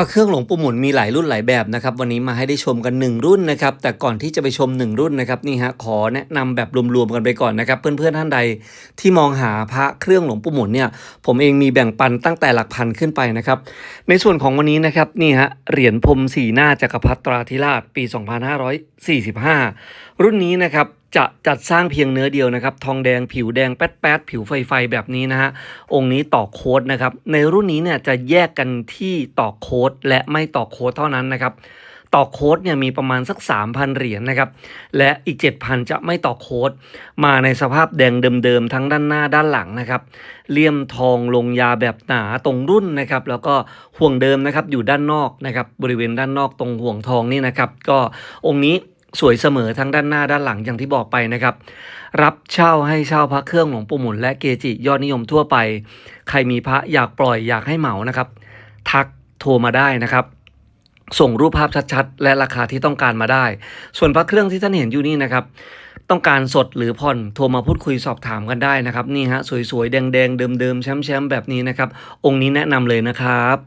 พระเครื่องหลวงปู่หมุนมีหลายรุ่นหลายแบบนะครับวันนี้มาให้ได้ชมกัน 1 รุ่นนะครับแต่ก่อนที่จะไปชม 1 รุ่นนะครับนี่ฮะขอแนะนำแบบรวมๆกันไปก่อนนะครับเพื่อนๆท่านใดที่มองหาพระเครื่องหลวงปู่หมุนเนี่ยผมเองมีแบ่งปันตั้งแต่หลักพันขึ้นไปนะครับในส่วนของวันนี้นะครับนี่ฮะเหรียญพรมสีหน้าจักรพรรดิตราธิราชปี 2545 รุ่นนี้นะครับ จะจัดสร้างเพียงเนื้อเดียวนะครับ ทองแดงผิวแดงแป๊ดแป๊ดๆผิวไฟไฟๆแบบนี้นะฮะ องค์นี้ต่อโค้ดนะครับ ในรุ่นนี้เนี่ยจะแยกกันที่ต่อโค้ดและไม่ต่อโค้ดเท่านั้นนะครับ ต่อโค้ดเนี่ยมีประมาณสัก 3,000 เหรียญนะครับ และอีก 7,000 จะไม่ต่อโค้ด มาในสภาพแดงเดิมๆ ทั้งด้านหน้าด้านหลังนะครับ เลี่ยมทองลงยาแบบหนาตรงรุ่นนะครับ แล้วก็ห่วงเดิมนะครับอยู่ด้านนอกนะครับ บริเวณด้านนอกตรงห่วงทองนี่นะครับ ก็องค์นี้ สวยเสมอทั้งด้านหน้าด้านหลังอย่างที่บอกไปนะครับ รับเช่าให้เช่าพระเครื่องหลวงปู่หมุน และเกจิยอดนิยมทั่วไป ใครมีพระอยากปล่อยอยากให้เหมานะครับ ทักโทรมาได้นะครับ ส่งรูปภาพชัดๆ และราคาที่ต้องการมาได้ ส่วนพระเครื่องที่ท่านเห็นอยู่นี่นะครับ ต้องการสดหรือผ่อนโทรมาพูดคุยสอบถามกันได้นะครับ นี่ฮะสวยๆแดงๆเดิมๆแชมป์ๆแบบนี้นะครับ องค์นี้แนะนำเลยนะครับ